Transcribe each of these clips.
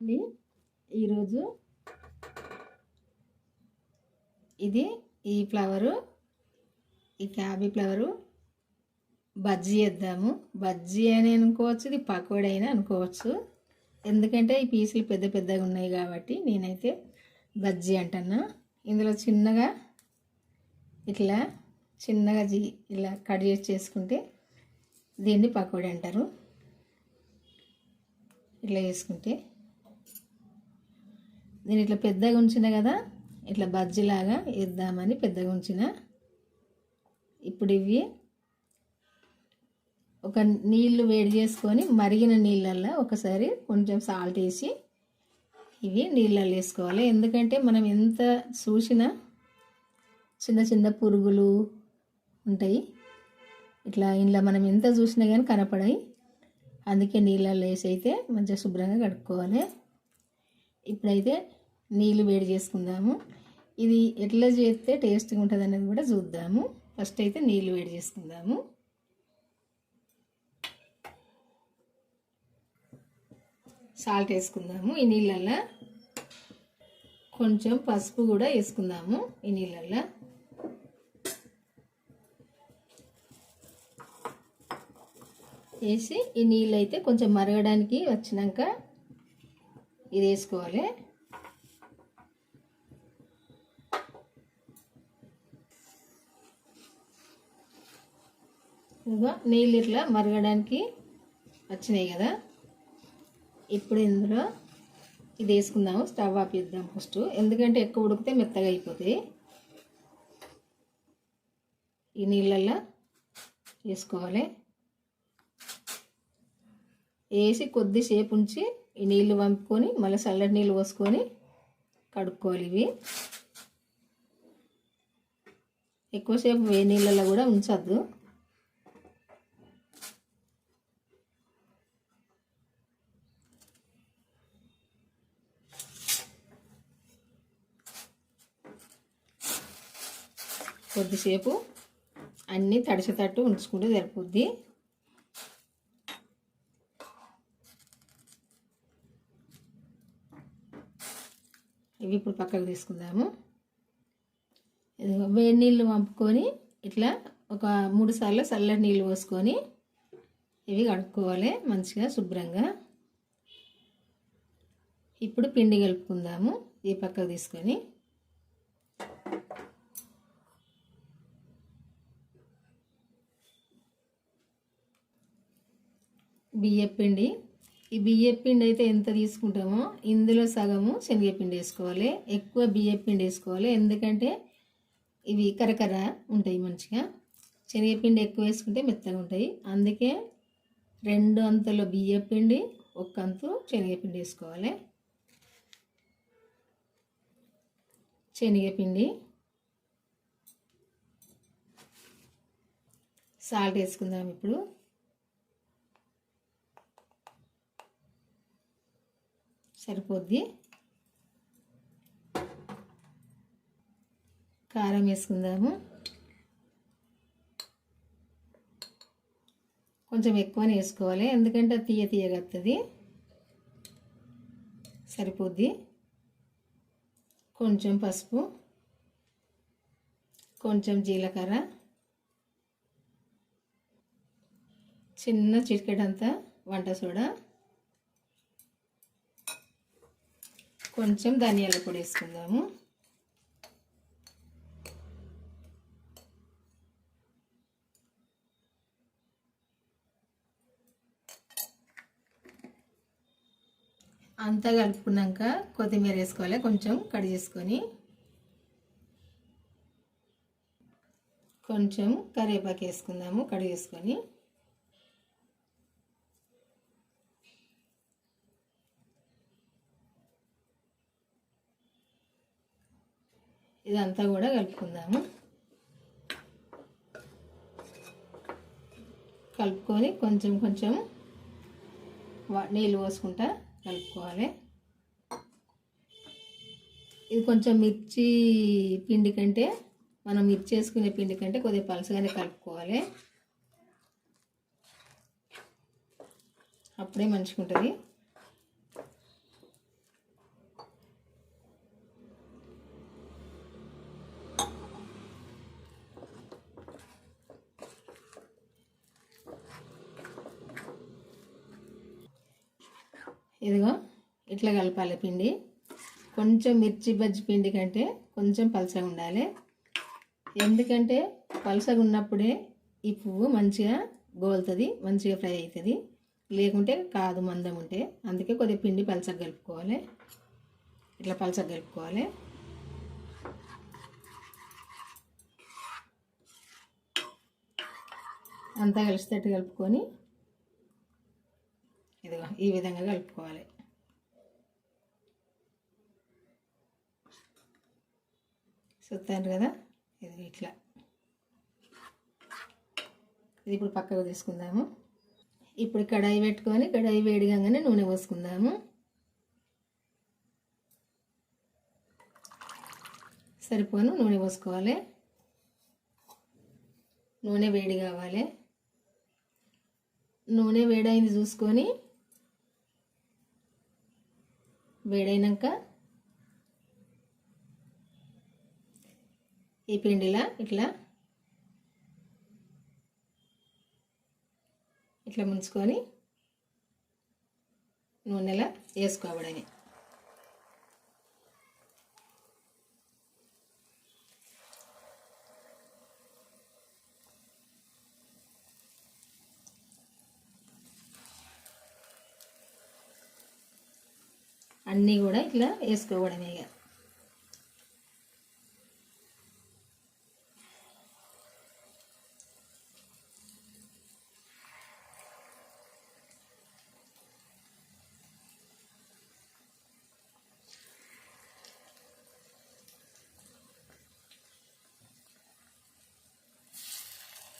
అండి. ఈరోజు ఇది ఈ ఫ్లవరు ఈ క్యాబీ ఫ్లవరు. బజ్జీ వేద్దాము. బజ్జీ అని అనుకోవచ్చు ఇది పకోడీ అయినా అనుకోవచ్చు. ఎందుకంటే ఈ పీసులు పెద్ద పెద్దగా ఉన్నాయి కాబట్టి నేనైతే బజ్జీ అంటున్నా. ఇందులో చిన్నగా ఇట్లా చిన్నగా జీ ఇలా కట్ చేసి చేసుకుంటే దీన్ని పకోడీ అంటారు. ఇట్లా చేసుకుంటే నేను ఇట్లా పెద్దగా ఉంచిన కదా ఇట్లా బజ్జీలాగా వేద్దామని పెద్దగా ఉంచిన. ఇప్పుడు ఇవి ఒక నీళ్ళు వేడి చేసుకొని మరిగిన నీళ్ళల్లో ఒకసారి కొంచెం సాల్ట్ వేసి ఇవి నీళ్ళల్లో వేసుకోవాలి. ఎందుకంటే మనం ఎంత చూసినా చిన్న చిన్న పురుగులు ఉంటాయి. ఇట్లా ఇంట్లో మనం ఎంత చూసినా కానీ కనపడాయి. అందుకే నీళ్ళల్లో వేసి అయితే మంచిగా శుభ్రంగా కడుక్కోవాలి. ఇప్పుడైతే నీళ్ళు వేడి చేసుకుందాము. ఇది ఎట్లా చేస్తే టేస్ట్గా ఉంటుంది అనేది కూడా చూద్దాము. ఫస్ట్ అయితే నీళ్ళు వేడి చేసుకుందాము. సాల్ట్ వేసుకుందాము ఈ నీళ్ళల్లో. కొంచెం పసుపు కూడా వేసుకుందాము ఈ నీళ్ళల్లో. వేసి ఈ నీళ్ళు అయితే కొంచెం మరగడానికి వచ్చినాక ఇది వేసుకోవాలి. ఇదిగో నీళ్ళు ఇట్లా మరగడానికి వచ్చినాయి కదా. ఇప్పుడు ఇందులో ఇది వేసుకుందాము స్టవ్ ఆపిద్దాం ఫస్ట్. ఎందుకంటే ఎక్కువ ఉడికితే మెత్తగా అయిపోతాయి. ఈ నీళ్ళల్లో వేసుకోవాలి. వేసి కొద్దిసేపు ఉంచి ఈ నీళ్ళు పంపుకొని మళ్ళీ చల్లటి నీళ్ళు పోసుకొని కడుక్కోవాలి ఇవి. ఎక్కువసేపు వేడి నీళ్ళలో కూడా ఉంచద్దు. కొద్దిసేపు అన్నీ తడిసేటట్టు ఉంచుకుంటే సరిపోద్ది. ఇవి ఇప్పుడు పక్కకు తీసుకుందాము. వేడి నీళ్ళు పంపుకొని ఇట్లా ఒక మూడు సార్లు చల్లటి నీళ్ళు పోసుకొని ఇవి కడుక్కోవాలి మంచిగా శుభ్రంగా. ఇప్పుడు పిండి కలుపుకుందాము ఈ పక్కకు తీసుకొని. బియ్యపిండి ఈ బియ్యపిండి అయితే ఎంత తీసుకుంటామో ఇందులో సగము శనగపిండి వేసుకోవాలి. ఎక్కువ బియ్యపిండి వేసుకోవాలి. ఎందుకంటే ఇవి కరకర ఉంటాయి మంచిగా. శనగపిండి ఎక్కువ వేసుకుంటే మెత్తగా ఉంటాయి. అందుకే రెండు అంతలో బియ్యపిండి ఒక్క అంతు శనగపిండి వేసుకోవాలి. శనగపిండి సాల్ట్ వేసుకుందాం ఇప్పుడు. సరిపోద్ది. కారం వేసుకుందాము. కొంచెం ఎక్కువనే వేసుకోవాలి ఎందుకంటే తీయ తీయగా వస్తుంది సరిపోద్ది. కొంచెం పసుపు కొంచెం జీలకర్ర చిన్న చిటికెడంతా వంట సోడా కొంచెం ధనియాల పొడి వేసుకుందాము. అంతా కలుపుకున్నాక కొత్తిమీర వేసుకోవాలి కొంచెం కడి చేసుకొని. కొంచెం కరివేపాకు వేసుకుందాము కడిగేసుకొని ఇదంతా కూడా కలుపుకుందాము. కలుపుకొని కొంచెం కొంచెం నీళ్ళు పోసుకుంటా కలుపుకోవాలి. ఇది కొంచెం మిర్చి పిండి కంటే మనం మిర్చి వేసుకునే పిండి కంటే కొద్దిగా పలసగానే కలుపుకోవాలి. అప్పుడే మంచిగా ఉంటుంది ఇదిగో ఇట్లా కలపాలి పిండి. కొంచెం మిర్చి బజ్జి పిండి కంటే కొంచెం పలసగా ఉండాలి. ఎందుకంటే పలసగా ఉన్నప్పుడే ఈ పువ్వు మంచిగా గోలుతుంది మంచిగా ఫ్రై అవుతుంది లేకుంటే కాదు మందం ఉంటే. అందుకే కొద్దిగా పిండి పలసగా కలుపుకోవాలి. ఇట్లా పలసగా కలుపుకోవాలి. అంతా కలిసేటట్టు కలుపుకొని ఇదిగో ఈ విధంగా కలుపుకోవాలి. చూస్తారు కదా? ఇది ఇట్లా. ఇది ఇప్పుడు పక్కకు తీసుకుందాము. ఇప్పుడు కడాయి పెట్టుకొని కడాయి వేడిగానే నూనె పోసుకుందాము. సరిపోను నూనె పోసుకోవాలి. నూనె వేడి కావాలి. నూనె వేడైంది చూసుకొని వేడైనాక ఈ పిండిలా ఇట్లా ఇట్లా ముంచుకొని నూనెలా వేసుకోవడమే అన్నీ కూడా ఇట్లా వేసుకోవడమే ఇక.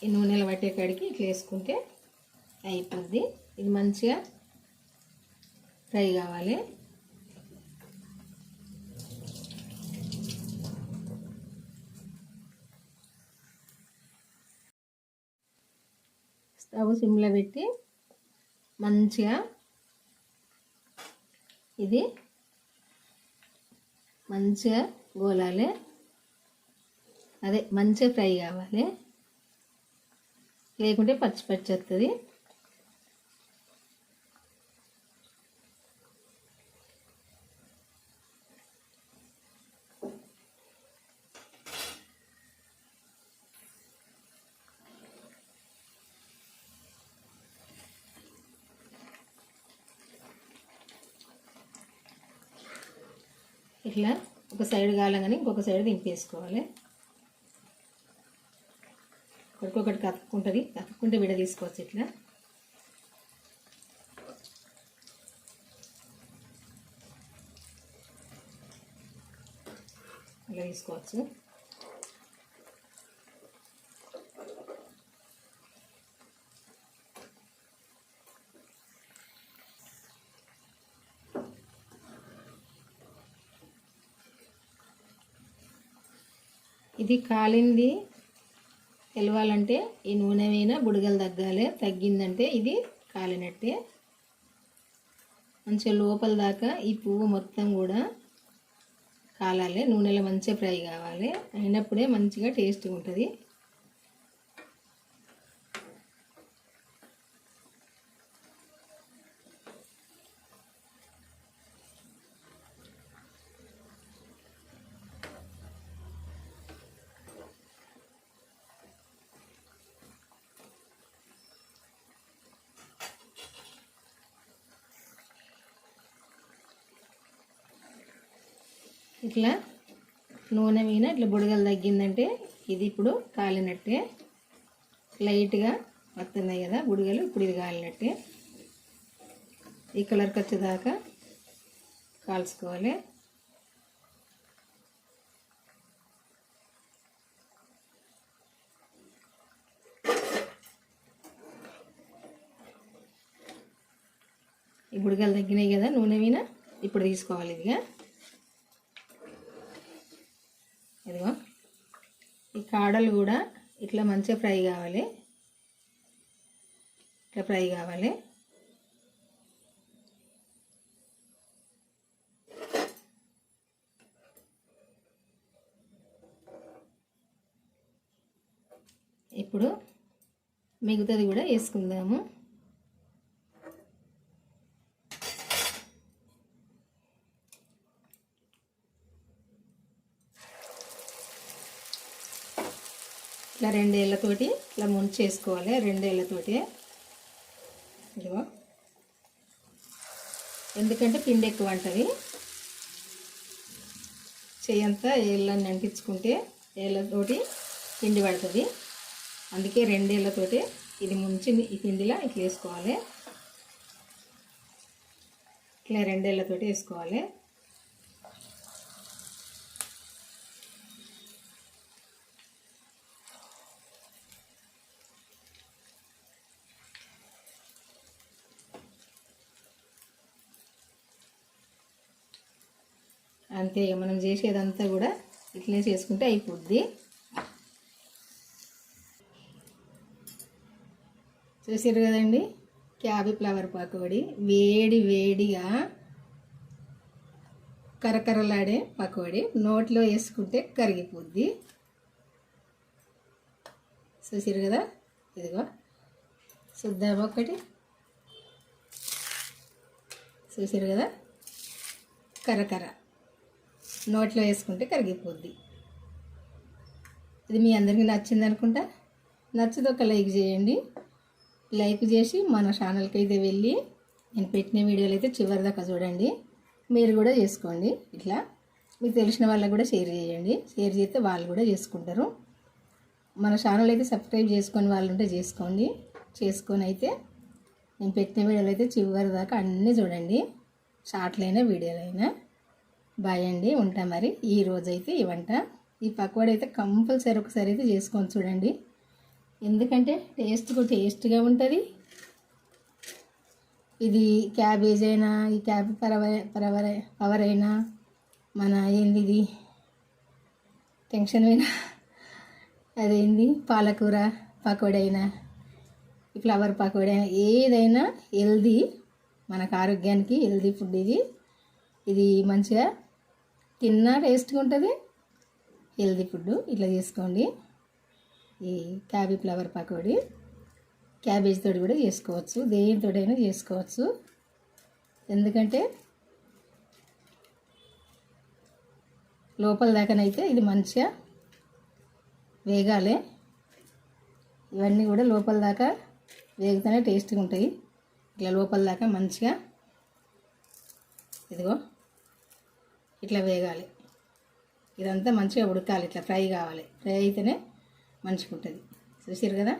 ఈ నూనెలు పట్టే కాడికి ఇట్లా వేసుకుంటే అయిపోద్ది. ఇది మంచిగా ఫ్రై కావాలి. స్టవ్ సిమ్లో పెట్టి మంచిగా ఇది మంచిగా గోలాలి. అదే మంచిగా ఫ్రై కావాలి. లేకుంటే పచ్చి పచ్చి వస్తుంది ఇట్లా ఒక సైడ్ కాలంగానే ఇంకొక సైడ్ దింపేసుకోవాలి. ఒకటికొకటి కతుక్కుంటుంది కతుక్కుంటే విడ తీసుకోవచ్చు ఇట్లా. అలా తీసుకోవచ్చు. ఇది కాలింది. తెలవాలంటే ఈ నూనె మీద బుడగలు తగ్గాలి. తగ్గిందంటే ఇది కాలినట్టే. మంచిగా లోపల దాకా ఈ పువ్వు మొత్తం కూడా కాలాలి. నూనెలో మంచిగా ఫ్రై కావాలి. అయినప్పుడే మంచిగా టేస్ట్గా ఉంటుంది. ఇట్లా నూనె మీద ఇట్లా బుడగలు తగ్గిందంటే ఇది ఇప్పుడు కాలినట్టే. లైట్గా వస్తున్నాయి కదా బుడగలు ఇప్పుడు ఇది కాలినట్టే. ఈ కలర్కి వచ్చేదాకా కాల్చుకోవాలి. ఈ బుడగలు తగ్గినాయి కదా నూనె మీద ఇప్పుడు తీసుకోవాలి ఇదిగా ఈ కాడలు కూడా ఇట్లా మంచిగా ఫ్రై కావాలి. ఇట్లా ఫ్రై కావాలి. ఇప్పుడు మిగతాది కూడా వేసుకుందాము. ఇట్లా రెండేళ్ళతోటి ఇట్లా ముంచేసుకోవాలి రెండేళ్ళతోటి. ఇదిగో. ఎందుకంటే పిండి ఎక్కువ అంటది చెయ్యంతా ఏళ్ళని అంటించుకుంటే ఏళ్ళతోటి పిండి పడుతుంది. అందుకే రెండేళ్ళతోటి ఇది ముంచి ఈ పిండిలా ఇట్లా వేసుకోవాలి. ఇట్లా రెండేళ్ళతోటి వేసుకోవాలి. అంతే మనం చేసేదంతా కూడా ఇట్లనే చేసుకుంటే అయిపోద్ది. చూసారు కదండి? క్యాబీ ఫ్లవర్ పకోడీ వేడి. వేడిగా కరకరలాడే పకోడీ నోట్లో వేసుకుంటే కరిగిపోద్ది. చూసారు కదా? ఇదిగో. చూద్దాం ఒకటి. చూసారు కదా? కరకర. నోట్లో వేసుకుంటే కరిగిపోద్ది. ఇది మీ అందరికీ నచ్చింది అనుకుంటా. నచ్చదు ఒక లైక్ చేయండి. లైక్ చేసి మన ఛానల్కి అయితే వెళ్ళి నేను పెట్టిన వీడియోలు అయితే చివరి దాకా చూడండి. మీరు కూడా చేసుకోండి. ఇట్లా మీకు తెలిసిన వాళ్ళకి కూడా షేర్ చేయండి. షేర్ చేస్తే వాళ్ళు కూడా చేసుకుంటారు. మన ఛానల్ అయితే సబ్స్క్రైబ్ చేసుకొని వాళ్ళు ఉంటే చేసుకోండి. చేసుకొని అయితే నేను పెట్టిన వీడియోలు అయితే చివరి దాకా అన్నీ చూడండి. షార్ట్లైనా వీడియోలైనా బాయ్ అండి ఉంటా మరి. ఈ రోజైతే ఈ వంట. ఈ పకోడీ అయితే కంపల్సరీ ఒకసారి అయితే చేసుకొని చూడండి. ఎందుకంటే టేస్ట్ టేస్ట్గా ఉంటుంది. ఇది క్యాబేజ్ అయినా ఈ క్యాబ్ పరవ పరవర పవర్ అయినా మన ఏంది ఇది టెన్షన్ అయినా. అదేంది? పాలకూర పకోడీ అయినా ఫ్లవర్ పకోడీ అయినా ఏదైనా హెల్దీ మనకు ఆరోగ్యానికి హెల్దీ ఫుడ్ ఇది. ఇది మంచిగా తిన్నా టేస్ట్గా ఉంటుంది. హెల్దీ ఫుడ్ ఇట్లా చేసుకోండి. ఈ క్యాబీ ఫ్లవర్ పకోడీ క్యాబేజ్ తోటి కూడా చేసుకోవచ్చు. దేనితోడైనా చేసుకోవచ్చు. ఎందుకంటే లోపల దాకానైతే ఇది మంచిగా వేగాలి. ఇవన్నీ కూడా లోపల దాకా వేగితేనే టేస్ట్గా ఉంటాయి. ఇట్లా లోపల దాకా మంచిగా ఇదిగో ఇట్లా వేగాలి. ఇదంతా మంచిగా ఉడకాలి ఇట్లా ఫ్రై కావాలి. ఫ్రై అయితేనే మంచిగా ఉంటుంది చూసారు కదా?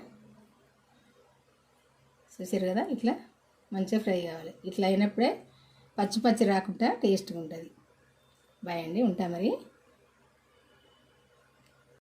చూసారు కదా? ఇట్లా మంచిగా ఫ్రై కావాలి. ఇట్లా అయినప్పుడే పచ్చి పచ్చి రాకుండా టేస్ట్గా ఉంటుంది బాయ్ అండి ఉంటా మరి.